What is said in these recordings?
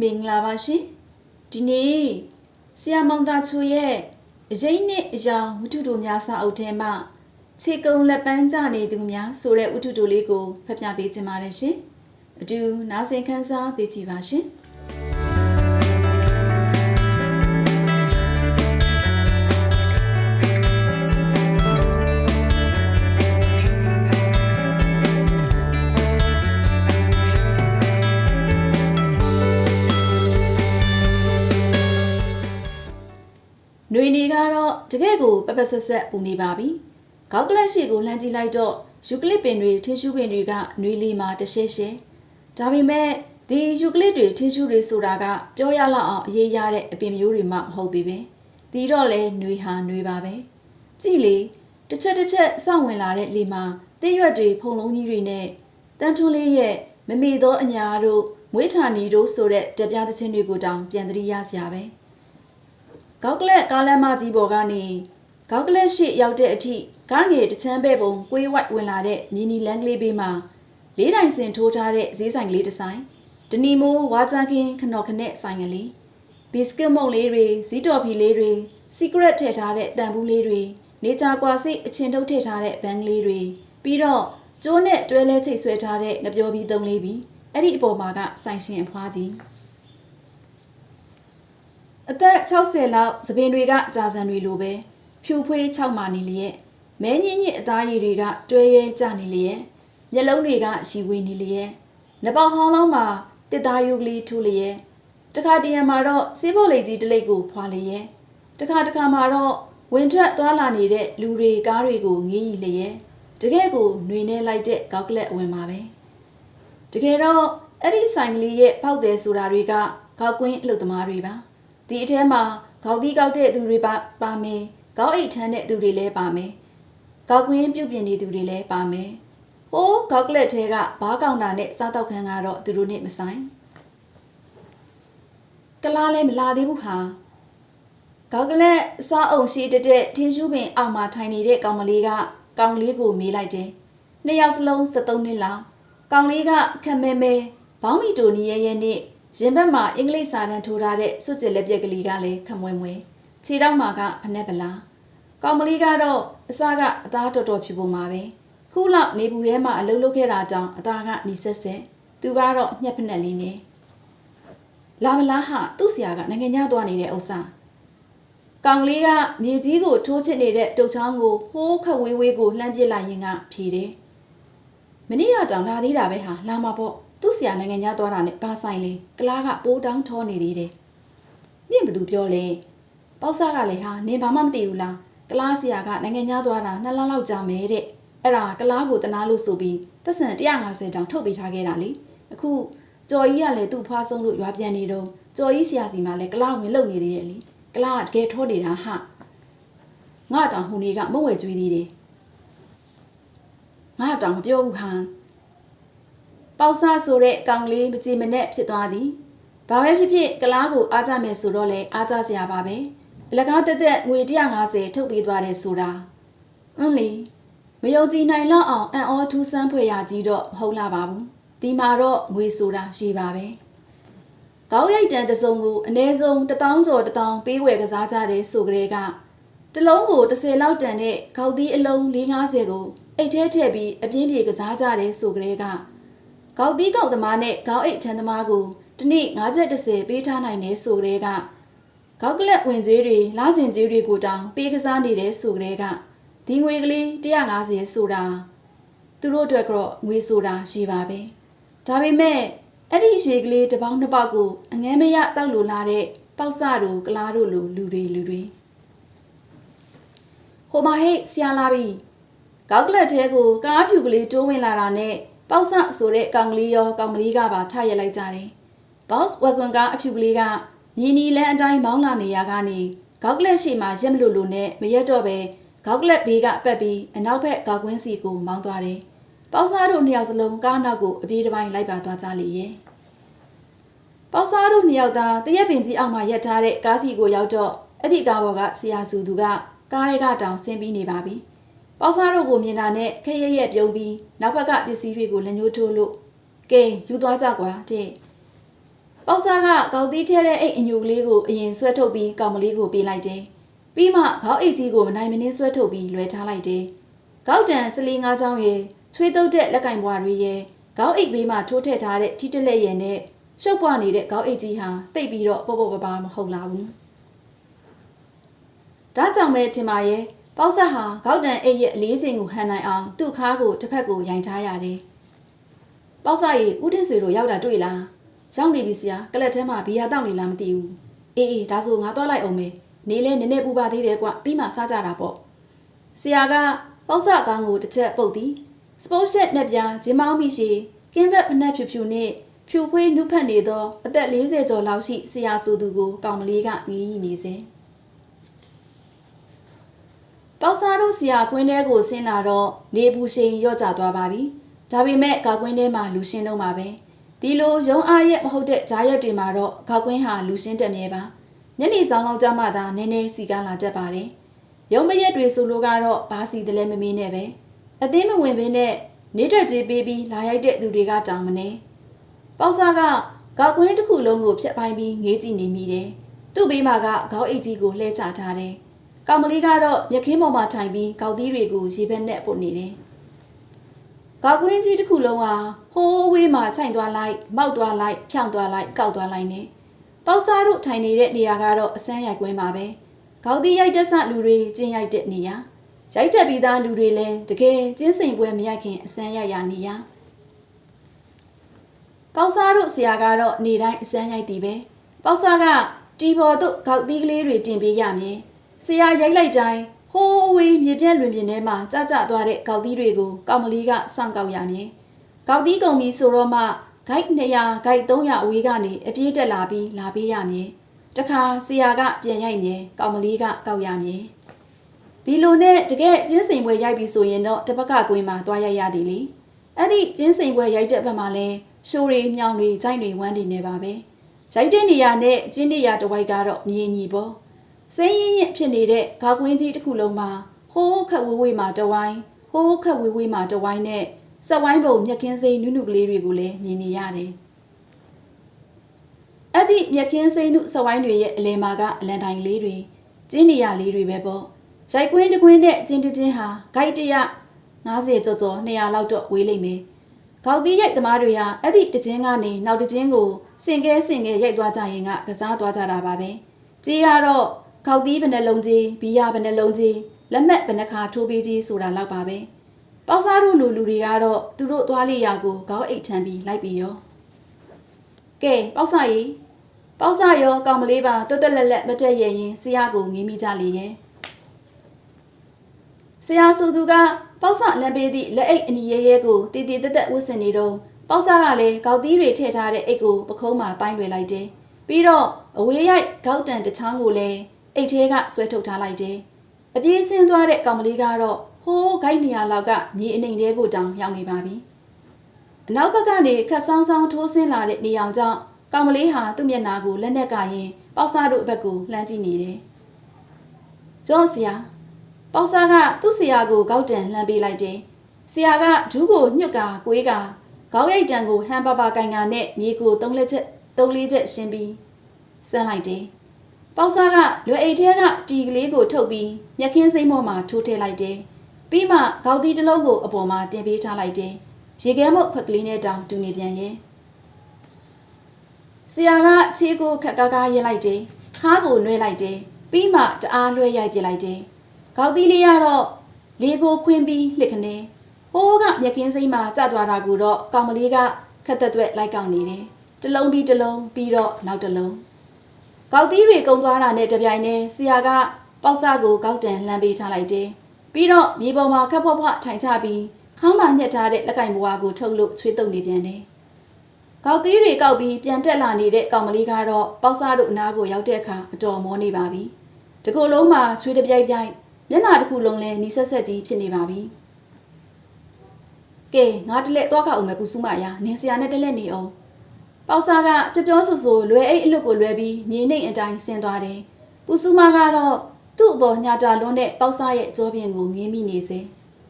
မင်္ဂလာပါရှင်ဒီနေ့ဆရာမောင်သားချိုရဲ့အရေးနဲ့အယောင်ဝတ္ထုတို့များစာအုပ်ထဲမှာခြေကုံလက်ပန်းကြနေသူများဆိုတဲ့ဝတ္ထုတို့လေးကိုဖတ်ပြပေးခြင်းပါတယ်ရှင်အတူနားဆင်ခန်းစားပေးကြည့်ပါရှင်။ တကယ့်ကိုပပဆက်ဆက်ပူနေပါပြီ။ခေါက်ကလပ်ရှိကိုလှမ်းကြည့်လိုက်တော့ယူကလစ်ပင်တွေထင်းရှူးပင်တွေကနွေလီမှာတရှဲရှဲ။ဒါပေမဲ့ဒီယူကလစ်တွေထင်းရှူးတွေဆိုတာကပြောရလောက်အောင်အရေးရတဲ့အပင်မျိုးတွေမှမဟုတ်ပေပဲ။ဒီတော့လဲနွေဟာနွေပါပဲ။ကြည့်လေတစ်ချက်တစ်ချက်စောင့်ဝင်လာတဲ့လေမှာတင်းရွက်တွေဖုံလုံးကြီးတွေနဲ့တန်ထွန်းလေးရဲ့မမေသောအညာတို့မွေးထာနီတို့ဆိုတဲ့ကြပြသချင်းတွေကိုတောင်ပြန်သတိရစရာပဲ။ ကောက်ကလက်ကားလမ်းမကြီးပေါ်ကနေကောက်ကလက်ရှိရောက်တဲ့အထိကားငယ်တစ်ချမ်းပဲ့ပုံကွေးဝိုက်ဝင်လာတဲ့မြီနီလန်းကလေးဘေးမှာလေးတိုင်စင်ထိုးထားတဲ့ဈေးဆိုင်ကလေးတစ်ဆိုင်ဒနီမိုးဝါကြကင်းခနော်ခနဲ့ဆိုင်ကလေးဘီစကစ်မုတ်လေးတွေဇီးတော်ဖီလေးတွေစီကရက်ထည့်ထားတဲ့တန်ဘူးလေးတွေနေကြကွာစိတ်အချင်းထုတ်ထည့်ထားတဲ့ဘန်းကလေးတွေပြီးတော့ကျိုးနဲ့တွဲလဲချိတ်ဆွဲထားတဲ့ငပြောပြီးသုံးလေးပြီးအဲ့ဒီအပေါ်မှာကဆိုင်ရှင်အဖွားကြီး အသက်60လောက်သပင်တွေကကြာစံတွေလိုပဲဖြူဖွေး6မာနေလျက်မဲညင်းညစ်အသားရည်တွေကတွဲရဲကျနေလျက်မျက်လုံးတွေကရှီဝေနေလျက်နှပေါဟောင်းလောင်းမှာတစ်သားယုတ်ကလေးထူလျက်တခါတရံမှာတော့စေးဖို့လိတ်ကြီးတစ်လိပ်ကိုဖွာလျက်တခါတခါမှာတော့ဝင်ထွက်သွားလာနေတဲ့လူတွေကားတွေကိုငေးရီလျက်တကယ်ကိုနှွေနေလိုက်တဲ့ကောက်ကလက်အဝင်ပါပဲတကယ်တော့အဲ့ဒီဆိုင်ကလေးရဲ့ပေါက်တယ်ဆိုတာတွေကခေါက်ကွင်းအလုပ်သမားတွေပါ ဒီအထဲမှာခေါက်သီးကောက်တဲ့သူတွေပါပါမယ်ခေါက်အိတ်ထမ်းတဲ့သူတွေလည်းပါမယ်ခေါက်ကွင်းပြုတ်ပြင်နေသူတွေလည်းပါမယ်ဟိုးခေါက်ကလက်ထဲကဘားကောင်တာနဲ့စားတော့ခန်းကတော့သူတို့နဲ့မဆိုင်ကလားလည်းမလာသေးဘူးဟာခေါက်ကလက်အစားအုံရှိတက်တဲ့ထင်းရှူးပင်အောက်မှာထိုင်နေတဲ့ကောင်မလေးကကောင်လေးကိုမေးလိုက်တယ်နှစ်ယောက်စလုံး73နှစ်လောက်ကောင်လေးကခက်မဲမဲဘောင်းမီတိုနီရဲရဲနဲ့ ရင်ဘက်မှာအင်္ဂလိပ်စာတန်းထိုးထားတဲ့စွတ်ကျက်လက်ပြက်ကလေးကလည်းခမွဲမွဲခြေထောက်မှာကဖနက်ပလားကောင်မလေးကတော့အစကအသားတော်တော်ဖြစ်ပုံမှာပဲခုလောက်နေဘူးထဲမှာအလုပ်လုပ်ခဲ့တာကြောင့်အသားကနီဆက်ဆက်သူကတော့ညှက်ဖက်နဲ့လေးနေလာမလားဟာသူ့ဆရာကနိုင်ငံခြားသွားနေတဲ့ဥစ္စာကောင်လေးကမြေကြီးကိုထိုးချစ်နေတဲ့တုတ်ချောင်းကိုဟိုးခက်ဝေးဝေးကိုလှမ်းပစ်လိုက်ရင်ကဖြေတယ်မနေ့ကတောင်လာသေးတာပဲဟာလာမှာပေါ့ သူ့ဆရာနိုင်ငံသားသွားတာနဲ့ပါဆိုင်လေကလားကပိုးတောင်းထောနေသေးတယ်နင့်ဘယ်သူပြောလဲပေါက်စားကလည်းဟာနင်ဘာမှမသိဘူးလားကလားဆရာကနိုင်ငံသားသွားတာနှစ်လလောက်ကြာမယ်တဲ့အဲ့ဒါကလားကိုတနာလို့ဆိုပြီးသက်စံ150တောင်ထုတ်ပေးထားခဲ့တာလေအခုကြော်ကြီးကလည်းသူ့ဖွားဆုံးလို့ရွာပြန်နေတော့ကြော်ကြီးဆရာစီမှာလည်းကလားဝင်လုံနေသေးတယ်လေကလားကတကယ်ထောနေတာဟာငါတောင်ဟိုနေကမဝဲကျွေးသေးတယ်ငါတောင်မပြောဘူးဟာ ပေါဆာဆိုတဲ့ကောင်လေးမကြည်မနဲ့ဖြစ်သွားသည်ဘာပဲဖြစ်ဖြစ်ကလားကိုအားကြမယ်ဆိုတော့လေအားကြစရာပါပဲအလကားတက်တက်ငွေ150ထုတ်ပေးသွားတယ်ဆိုတာအင်းလေမယုံကြည်နိုင်လောက်အောင်အံ့ဩထူးဆန်းဖွယ်ရာကြီးတော့မဟုတ်လာပါဘူးဒီမှာတော့ငွေဆိုတာရှိပါပဲကောက်ရိုက်တန်တစ်စုံကိုအ ਨੇ ဆုံး1000ကျော်1000ပေးဝယ်ကစားကြတယ်ဆိုကြတဲ့ကတလုံးကို30လောက်တန်တဲ့ခေါက်သီးအလုံး450ကိုအိတ်ထဲထည့်ပြီးအပြင်းပြေကစားကြတယ်ဆိုကြတဲ့က ခေါက်သီးကောက်သမားနဲ့ခေါက်အိတ်ထန်းသမားကိုတစ်နေ့930ပေးထားနိုင်တယ်ဆိုကြတဲ့ကခေါက်ကလက်ဝင်ကြီးတွေလာစဉ်ကြီးတွေကိုတောင်ပေးကစားနေတယ်ဆိုကြတဲ့ကဒီငွေကလေး150ဆိုတာသူတို့အတွက်ကတော့ငွေဆိုတာရှိပါပဲဒါပေမဲ့အဲ့ဒီရေကလေးတစ်ပေါင်းနှစ်ပေါက်ကိုအငဲမရတောက်လိုလာတဲ့ပေါက်စတို့ကလားတို့လိုလူတွေလူတွေဟိုမှာဟဲ့ဆရာလာပြီကောက်ကလက်ထဲကိုကားဖြူကလေးတိုးဝင်လာတာနဲ့ ပေါက်ဆဆိုတဲ့ကောင်ကလေးရောကောင်မလေးကပါထရက်လိုက်ကြတယ်။ Boss Wagon ကားအဖြူကလေးကမြင်းနီလန်းအတိုင်းမောင်းလာနေရကနေကောက်ကလက်ရှိမှရက်မလို့လို့နဲ့မရက်တော့ပဲကောက်ကလက်ဘေးကပက်ပြီးအနောက်ဘက်ကောက်ကွင်းစီကိုမောင်းသွားတယ်။ပေါက်စားတို့နှစ်ယောက်စလုံးကားနောက်ကိုအပြေးတစ်ပိုင်းလိုက်ပါသွားကြလေရဲ့။ပေါက်စားတို့နှစ်ယောက်သားတရက်ပင်ကြီးအောက်မှာရက်ထားတဲ့ကားစီကိုရောက်တော့အဲ့ဒီကားပေါ်ကဆရာစုသူကကားတွေကတောင်ဆင်းပြီးနေပါပြီ။ ပေါက်စားတို့ကိုမြင်တာနဲ့ခက်ရက်ရက်ပြုံးပြီးနောက်ဘက်ကပစ္စည်းတွေကိုလက်ညှိုးထိုးလို့ကဲယူသွားကြကွာတဲ့။ပေါက်စားကကောက်သီးထဲတဲ့အိတ်အညူကလေးကိုအရင်ဆွဲထုတ်ပြီးကောင်မလေးကိုပေးလိုက်တယ်။ပြီးမှခေါင်းအိတ်ကြီးကိုမနိုင်မနှင်းဆွဲထုတ်ပြီးလွယ်ထားလိုက်တယ်။ကောက်တန်စလီငါးချောင်းရဲ့ချွေးတုပ်တဲ့လက်ကင်ဘွားတွေရဲ့ခေါင်းအိတ်ဘေးမှာထိုးထည့်ထားတဲ့ထိတလက်ရဲ့နဲ့ရှုပ်ပွားနေတဲ့ခေါင်းအိတ်ကြီးဟာတိတ်ပြီးတော့ပေါ့ပေါ့ပါပါမဟုတ်လာဘူး။ဒါကြောင့်ပဲထင်ပါရဲ့ ပေါက်ဆက်ဟာခေါက်တန်အိတ်ရဲ့အလေးချိန်ကိုဟန်နိုင်အောင်သူ့ခါးကိုတစ်ဖက်ကိုရိုင်ထားရတယ်။ပေါက်ဆက်ရဲ့ဦးထင်းဆွေတို့ရောက်တာတွေ့လား။ရောက်နေပြီဆရာကလပ်ထဲမှာဘီယာတောက်နေလားမသိဘူး။အေးအေးဒါဆိုငါသွားလိုက်အောင်မယ်။နေလဲနည်းနည်းပူပါသေးတယ်ကွပြီးမှစားကြတာပေါ့။ဆရာကပေါက်ဆက်အကောင်းကိုတစ်ချက်ပုတ်သည်။စပိုးရှက်နဲ့ပြဂျင်းမောင်းမိရှိကင်းဘက်မနှက်ဖြူဖြူနဲ့ဖြူဖွေးနုဖက်နေသောအသက်40ကျော်လောက်ရှိဆရာဆိုသူကိုကောင်မလေးကငေးနေစေ။ ပေါက်စားတို့ဆရာကွင်းထဲကိုဆင်းလာတော့နေပူရှိန်ရော့ကျသွားပါပြီ။ဒါပေမဲ့ကောက်ကွင်းထဲမှာလူရှင်းတော့မှာပဲ။ဒီလိုရုံအားရက်မဟုတ်တဲ့ဂျားရက်တွေမှာတော့ကောက်ကွင်းဟာလူရှင်းတက်မြဲပါ။ညနေဆောင်လောက်ကြမှသာနည်းနည်းစီကားလာတတ်ပါတယ်။ရုံမရက်တွေဆိုလိုကတော့ဘာစီတလဲမမင်းနဲ့ပဲ။အသိမဝင်ဘင်းနဲ့နေတက်ကြီးပေးပြီးလာရိုက်တဲ့သူတွေကတောင်းမနေ။ပေါက်စားကကောက်ကွင်းတစ်ခုလုံးကိုဖျက်ပိုင်းပြီးငေးကြည့်နေမိတယ်။သူ့ဘေးမှာကခေါင်းအိတ်ကြီးကိုလှဲချထားတယ်။ ကောင်မလေးကတော့မြက်ခင်းပေါ်မှာထိုင်ပြီးကောက်သီးတွေကိုရေဘက်နဲ့ပုတ်နေတယ်။ကောက်ကွင်းကြီးတစ်ခုလုံးဟာဟိုးဝေးမှာခြိုင်သွားလိုက်၊မောက်သွားလိုက်၊ဖြောင်းသွားလိုက်၊ကောက်သွားလိုက်နဲ့ပေါက်စားတို့ထိုင်နေတဲ့နေရာကတော့အစမ်းရိုက်ကွင်းပါပဲ။ကောက်သီးရိုက်တဲ့ဆလူတွေကျင်းရိုက်တဲ့နေရာ။ရိုက်တက်ပြီးသားလူတွေလည်းတကယ်ကျင်းစိန်ပွဲမရိုက်ခင်အစမ်းရိုက်ရနေရ။ပေါက်စားတို့ဆရာကတော့နေတိုင်းအစမ်းရိုက်တည်ပဲ။ပေါက်စားကတီဘော်တို့ကောက်သီးကလေးတွေတင်ပေးရမည်။ ဆရာရိုက်လိုက်တိုင်းဟိုးဝေးမြေပြက်လွင်ပြင်ထဲမှာကြကြသွားတဲ့ကောက်သီးတွေကိုကောင်မလေးကစောင့်ကောက်ရမြင်ကောက်သီးကုန်ပြီဆိုတော့မှဂိုက်200ဂိုက်300အဝေးကနေအပြေးတက်လာပြီးလာပေးရမြင်တခါဆရာကပြန်ရိုက်မြင်ကောင်မလေးကကောက်ရမြင်ဒီလိုနဲ့တကယ်ကျင်းစိန်ပွဲရိုက်ပြီဆိုရင်တော့တစ်ပတ်ကကွင်းမှာတွားရိုက်ရသည်လေအဲ့ဒီကျင်းစိန်ပွဲရိုက်တဲ့ဘက်မှာလဲရှိုးတွေမြောင်တွေဂျိုင်းတွေဝမ်းတွေနေပါပဲရိုက်တဲ့နေရာနဲ့ကျင်းနေရာတစ်ဝိုက်ကတော့မြင်ညီပေါ့ စိမ့်ရင်ရင်ဖြစ်နေတဲ့ဂါကွင်းကြီးတစ်ခုလုံးမှာဟိုးခက်ဝေးဝေးမှာတဝိုင်းဟိုးခက်ဝေးဝေးမှာတဝိုင်းနဲ့စက်ဝိုင်းပုံမြက်ခင်းစိမ့်နုနုကလေးတွေကိုလည်းမြင်နေရတယ်။အဲ့ဒီမြက်ခင်းစိမ့်နုစက်ဝိုင်းတွေရဲ့အလယ်မှာကအလန်တိုင်လေးတွေကျင်းနေရလေးတွေပဲပေါ့။ရိုက်ကွင်းတကွင်းနဲ့ကျင်းတချင်းဟာဂိုက်တရ90ကျော်ကျော်200လောက်တော့ဝေးလိမ့်မယ်။ကောက်သီးရိုက်သမားတွေဟာအဲ့ဒီတချင်းကနေနောက်တချင်းကိုစင်ကဲစင်ကဲရိုက်သွားကြရင်ကကစားသွားကြတာပါပဲ။ကြေးကတော့ ခောက်သီးဘယ်နှလုံးကြီးဘီယာဘယ်နှလုံးကြီးလက်မှတ်ဘယ်နှခါထိုးပေးကြီးဆိုတာလောက်ပါပဲပေါက်စားတို့လူလူတွေကတော့သူတို့သွားလေရာကိုခေါင်းအိတ်ထမ်းပြီးလိုက်ပြီးရောကဲပေါက်စားကြီးပေါက်စားရောကောင်မလေးပါတွတ်တက်လက်လက်မတက်ရရင်ဆရာကိုငေးမိကြလေရဲ့ဆရာဆိုသူကပေါက်စားလမ်းပေးသည့်လက်အိတ်အနီရဲရဲကိုတီတီတက်တက်ဝတ်ဆင်နေတော့ပေါက်စားကလည်းကောက်သီးတွေထည့်ထားတဲ့အိတ်ကိုပခုံးမှာတိုင်းလွယ်လိုက်တယ်ပြီးတော့အဝေးရိုက်ကောက်တန်တချောင်းကိုလည်း အိတ်ထဲကဆွဲထုတ်ထားလိုက်တယ်။အပြေးဆင်းသွားတဲ့ကောင်မလေးကတော့ဟိုးဂိုက်နေရာလောက်ကမြေအနှိမ်ထဲကိုတောင်ရောက်နေပါပြီ။အနောက်ဘက်ကနေခက်ဆောင်းဆောင်းထိုးဆင်းလာတဲ့နေအောင်ကြောင့်ကောင်မလေးဟာသူ့မျက်နှာကိုလက်နဲ့ကရင်ပေါက်စားတို့ဘက်ကိုလှမ်းကြည့်နေတယ်။ကျောင်းဆရာပေါက်စားကသူ့ဆရာကိုကောက်တန်လှမ်းပေးလိုက်တယ်။ဆရာကဒူးကိုညှွတ်ကာကွေးကာခေါင်းရိုက်တံကိုဟန်ပါပါကင်ကနဲ့မြေကိုသုံးလက်ချက်သုံးလေးချက်ရှင်းပြီးဆန်းလိုက်တယ်။ ပေါက်စားကလွယ်အိတ်ထဲကတီကလေးကိုထုတ်ပြီးမြက်ခင်းစိမ့်ပေါ်မှာထိုးထည့်လိုက်တယ်။ပြီးမှခေါက်သီးတစ်လုံးကိုအပေါ်မှာတင်ပေးထားလိုက်တယ်။ရေခဲမုတ်ဖက်ကလေးနဲ့တောင်တူနေပြန်ရဲ့။ဆရာကခြေကိုခက်ကားကားရက်လိုက်တယ်။ခါးကိုနှွဲလိုက်တယ်။ပြီးမှတအားလွှဲရိုက်ပြလိုက်တယ်။ခေါက်သီးလေးကတော့လေကိုခွင်းပြီးလှစ်ခနေ။ဟိုးကမြက်ခင်းစိမ့်မှာကျသွားတာကိုတော့ကောင်မလေးကခက်သက်သွက်လိုက်ကောက်နေတယ်။တလုံးပြီးတလုံးပြီးတော့နောက်တလုံး။ ကောက်သီးတွေကုံသွားတာနဲ့တပြိုင်တည်းဆရာကပေါက်စကိုကောက်တန်လှမ်းပေးထားလိုက်တယ်။ပြီးတော့မြေပေါ်မှာခက်ဖွားဖွားထိုင်ချပြီးခေါင်းမှာညှက်ထားတဲ့လက်ကင်ဘွားကိုထုတ်လို့ချွေးတုပ်နေပြန်တယ်။ကောက်သီးတွေကောက်ပြီးပြန်တက်လာနေတဲ့ကောင်မလေးကတော့ပေါက်စတို့အနားကိုရောက်တဲ့အခါအတော်မောနေပါပြီ။တကူလုံးမှာချွေးတပြိုက်ပြိုက်မျက်နှာတစ်ခုလုံးလဲနီးဆက်ဆက်ကြီးဖြစ်နေပါပြီ။ကဲငါတလက်သွားခအောင်မယ်ပူစုမရနင်ဆရာနဲ့တလက်နေအောင် ပေါက်စားကပြပြောဆူဆူလွယ်အိတ်အလွတ်ကိုလွယ်ပြီးမြေနှိမ်အတိုင်းဆင်းသွားတယ်။ပူစုမကတော့သူ့အပေါ်ညာတာလွန်းတဲ့ပေါက်စားရဲ့ကြောပြင်ကိုငင်းမိနေစေ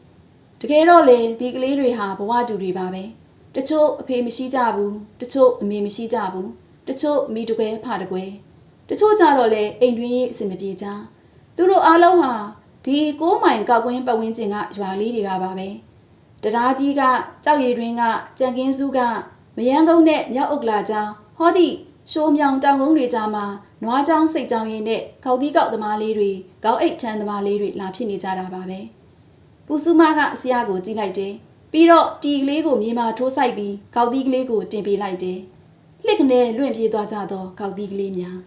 ။တကယ်တော့လေဒီကလေးတွေဟာဘဝတူတွေပါပဲ။တချို့အဖေမရှိကြဘူးတချို့အမေမရှိကြဘူးတချို့မိတကွဲဖတကွဲတချို့ကြတော့လေအိမ်တွင်းရေးအဆင်မပြေကြသူတို့အားလုံးဟာဒီ6မိုင်ကောက်ကွင်းပတ်ဝန်းကျင်ကရွာလေးတွေကပါပဲတရားကြီးကကြောက်ရည်တွင်ကကြံကင်းစုက မယန်းကုန်းနဲ့မြောက်ဥက္ကလာကျောင်းဟောဒီရှိုးမြောင်တောင်ကုန်းတွေကြားမှာနွားချောင်းစိတ်ချောင်းရင်းနဲ့ခေါက်သီးကောက်သမားလေးတွေခေါက်အိတ်ထန်းသမားလေးတွေလာဖြစ်နေကြတာပါပဲပူစုမကအစရကိုကြည့်လိုက်တယ်ပြီးတော့တီကလေးကိုမြေမှာထိုးဆိုင်ပြီးခေါက်သီးကလေးကိုတင်ပေးလိုက်တယ်လှစ်ကနေလွင့်ပြေးသွားကြသောခေါက်သီးကလေးများ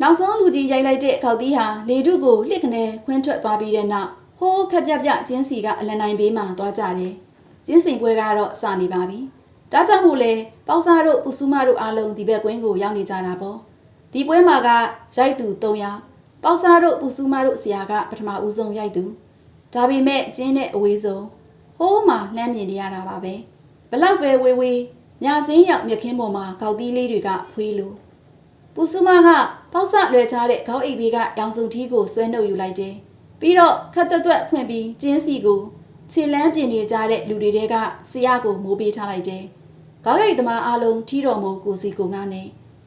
နောက်ဆုံးလူကြီးရိုက်လိုက်တဲ့ခေါက်သီးဟာလေထုကိုလှစ်ကနေခွင်းထွက်သွားပြီးတဲ့နောက်ဟိုးခက်ပြပြကျင်းစီကအလန်နိုင်ဘေးမှာသွားကြတယ် ကျင်းစီပွဲကတော့စနေပါပြီဒါကြောင့်မို့လဲပေါက်စားတို့ပူစုမတို့အားလုံးဒီဘက်ကွင်းကိုရောက်နေကြတာပေါ့ဒီပွဲမှာကရိုက်သူ3ယောက်ပေါက်စားတို့ပူစုမတို့ဆရာကပထမဦးဆုံးရိုက်သူဒါပေမဲ့ကျင်းတဲ့အဝေးဆုံးဟိုးမှာလှမ်းမြင်နေရတာပါပဲဘလောက်ပဲဝေးဝေးညာစင်းရောက်မြက်ခင်းပေါ်မှာခေါက်သီးလေးတွေကဖွေးလို့ပူစုမကပေါက်ဆလွယ်ထားတဲ့ခေါင်းအိပ်ဘေးကတောင်စုံထီးကိုဆွဲနှုတ်ယူလိုက်တယ်ပြီးတော့ခက်တွတ်တွတ်ဖွင့်ပြီးကျင်းစီကို ခြေလန်းပြင်နေကြတဲ့လူတွေတဲကဆရာကိုမိုးပေးထားလိုက်တယ်ခေါင်းရိပ်သမားအားလုံးထီးတော်မူကိုစီကိုငါနဲ့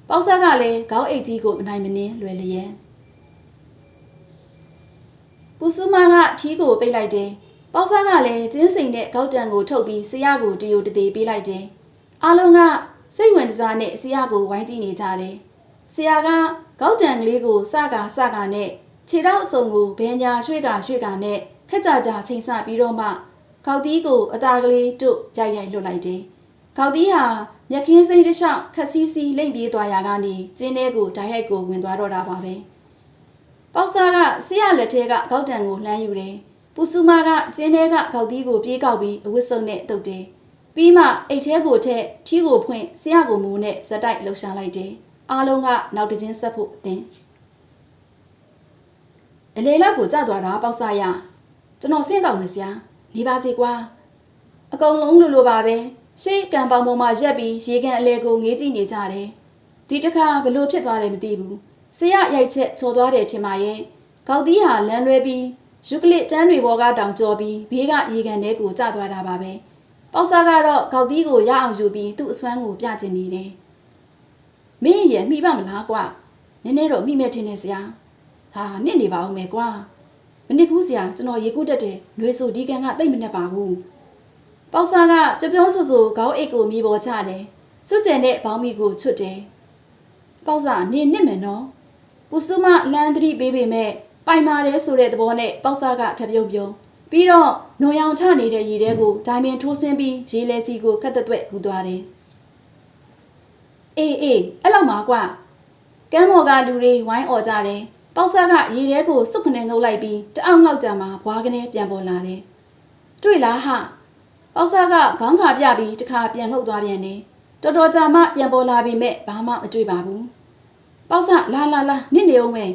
ပေါက်ဆကလည်းခေါင်းအိတ်ကြီးကိုမနိုင်မနှင်းလွယ်လျက်ပူစုမကထီးကိုပိတ်လိုက်တယ်ပေါက်ဆကလည်းကျင်းစိန်နဲ့ခေါက်တံကိုထုတ်ပြီးဆရာကိုတယူတသေးပေးလိုက်တယ်အားလုံးကစိတ်ဝင်စားနဲ့ဆရာကိုဝိုင်းကြည့်နေကြတယ်ဆရာကခေါက်တံကလေးကိုစကာစကာနဲ့ခြေထောက်အစုံကိုဘဲညာရွှေ့ကရွှေ့ကနဲ့ ခက်ကြကြချိန်ဆပြီးတော့မှခေါက်သီးကိုအသားကလေးတို့ရိုက်ရိုက်လွတ်လိုက်တယ်။ခေါက်သီးဟာမြက်ခင်းစိမ့်တစ်လျှောက်ခက်စီးစီးလိမ့်ပြေးသွားရာကနေကျင်းထဲကိုဓာတ်ရိုက်ကိုဝင်သွားတော့တာပါပဲ။ပေါက်စားကဆရာလက်ထဲကခေါက်တံကိုလှမ်းယူတယ်။ပူစုမကကျင်းထဲကခေါက်သီးကိုပြေးကောက်ပြီးအဝတ်စုံနဲ့တုပ်တယ်။ပြီးမှအိတ်ထဲကိုထက်ထီးကိုဖွင့်ဆရာကိုမိုးနဲ့ဇက်တိုက်လှူရှာလိုက်တယ်။အားလုံးကနောက်တချင်းဆက်ဖို့အသင်းအလေလောက်ကိုကြသွားတာပေါက်စားရ ကျွန်တော်ဆင့်ကောက်မယ်ဆရာနေပါစေကွာအကုန်လုံးလိုလိုပါပဲရှေ့ကံပေါင်ပေါ်မှာရက်ပြီးရေကန်အလေကိုငေးကြည့်နေကြတယ်ဒီတစ်ခါဘလို့ဖြစ်သွားတယ်မသိဘူးဆရာရိုက်ချက်ချော်သွားတယ်ထင်ပါရဲ့ကောက်သီးဟာလမ်းလွဲပြီးယူကလစ်တန်းတွေပေါ်ကတောင်ကျော်ပြီးဘေးကရေကန်ထဲကိုကျသွားတာပါပဲပေါက်စားကတော့ကောက်သီးကိုရအောင်ယူပြီးသူ့အစွမ်းကိုပြကျင်နေတယ်မင်းရဲ့မိပါမလားကွာနည်းနည်းတော့မိမဲ့ထင်နေစရာဟာနစ်နေပါဦးမယ်ကွာ မနစ်ဘူးဆရာကျွန်တော်ရေကူးတက်တယ်ຫນွေဆိုဒီကန်ကတိတ်မနဲ့ပါဘူးပေါက်စားကပျော်ပျော်ဆူဆူခေါင်းအိတ်ကိုမြေပေါ်ချတယ်စွတ်ကျန်တဲ့ဘောင်းမီကိုချွတ်တယ်ပေါက်စားနေနစ်မယ်နော်ပူစုမလန်သတိပေးပေမဲ့ပိုင်ပါတယ်ဆိုတဲ့သဘောနဲ့ပေါက်စားကခပြုံးပြုံးပြီးတော့နွန်ရောင်ချနေတဲ့ရေထဲကိုဒိုင်မင်ထိုးဆင်းပြီးရေလဲစီကိုခက်တွက်ကူသွားတယ်အေးအေးအဲ့လောက်မှာကွာကမ်းမော်ကလူတွေဝိုင်းអော်ကြတယ် ပေါက်ဆကရေထဲကိုစုပ်ကနေငုပ်လိုက်ပြီးတအောင်လောက်ကြမှာဘွားကနေပြန်ပေါ်လာတယ်။တွေ့လားဟာပေါက်ဆကခေါင်းခါပြပြီးတခါပြန်ငုပ်သွားပြန်တယ်။တော်တော်ကြာမှပြန်ပေါ်လာပြီးမဲ့ဘာမှမတွေ့ပါဘူး။ပေါက်ဆလာလာလာနစ်နေအောင်မယ်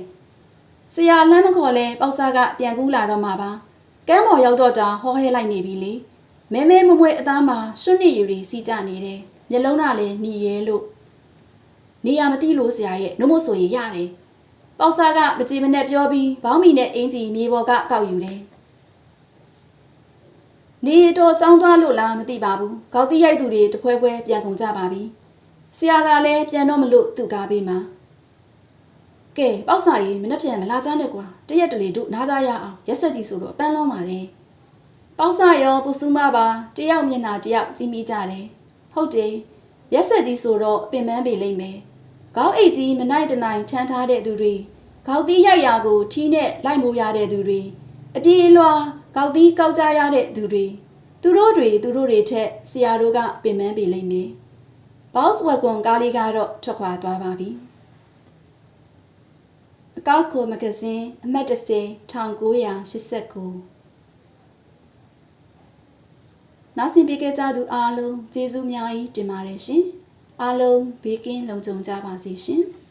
။ဆရာလမ်းမခေါ်လဲပေါက်ဆကပြန်ကူးလာတော့မှာပါ။ကမ်းမော်ရောက်တော့တာဟောဟဲလိုက်နေပြီလေ။မဲမဲမမွေအသားမှာရှွတ်နစ်ယူရီစီကြနေတယ်။မျက်လုံးကလည်းหนีရဲလို့နေရမသိလို့ဆရာရဲ့နှုတ်မဆိုရင်ရတယ်။ ပေါက်စားကမကြည်မနဲ့ပြောပြီးဘောင်းမီနဲ့အင်ဂျီမြေပေါ်ကကောက်ယူတယ်။နေတော့စောင်းသွားလို့လားမသိပါဘူး။ခေါက်တိရိုက်သူတွေတဖွဲဖွဲပြန်ကုန်ကြပါပြီ။ဆရာကလည်းပြန်တော့မလို့သူ့ကားပေးမှာ။ကဲပေါက်စားကြီးမနှက်ပြန်မလာကြနဲ့ကွာ။တရက်တလေတို့နားကြရအောင်ရက်ဆက်ကြီးဆိုတော့ပန်းလုံးပါတယ်။ပေါက်စားရောပူစုမပါတယောက်မျက်နှာတယောက်ကြီးမိကြတယ်။ဟုတ်တယ်။ရက်ဆက်ကြီးဆိုတော့ပင်ပန်းပေလိမ့်မယ်။ ခေါင်းအိတ်ကြီးမနိုင်တနိုင်ထမ်းထားတဲ့သူတွေခေါက်သီးရိုက်ရာကိုထီးနဲ့လိုက်မိုးရတဲ့သူတွေအပြေးလွှာခေါက်သီးကောက်ကြရတဲ့သူတွေသူတို့တွေသူတို့တွေထက်ဆရာတို့ကပင်ပန်းပေလိမ့်မယ်။ဘော့စ်ဝက်ကွန်ကားလေးကတော့ထွက်ခွာသွားပါပြီ။အကောက်ကိုမဂဇင်းအမှတ်30 1989နောက်ဆင်ပြေခဲ့ကြသူအားလုံးကျေးဇူးများကြီးတင်ပါတယ်ရှင်။ အားလုံးဘေးကင်းလုံခြုံကြပါစေရှင်။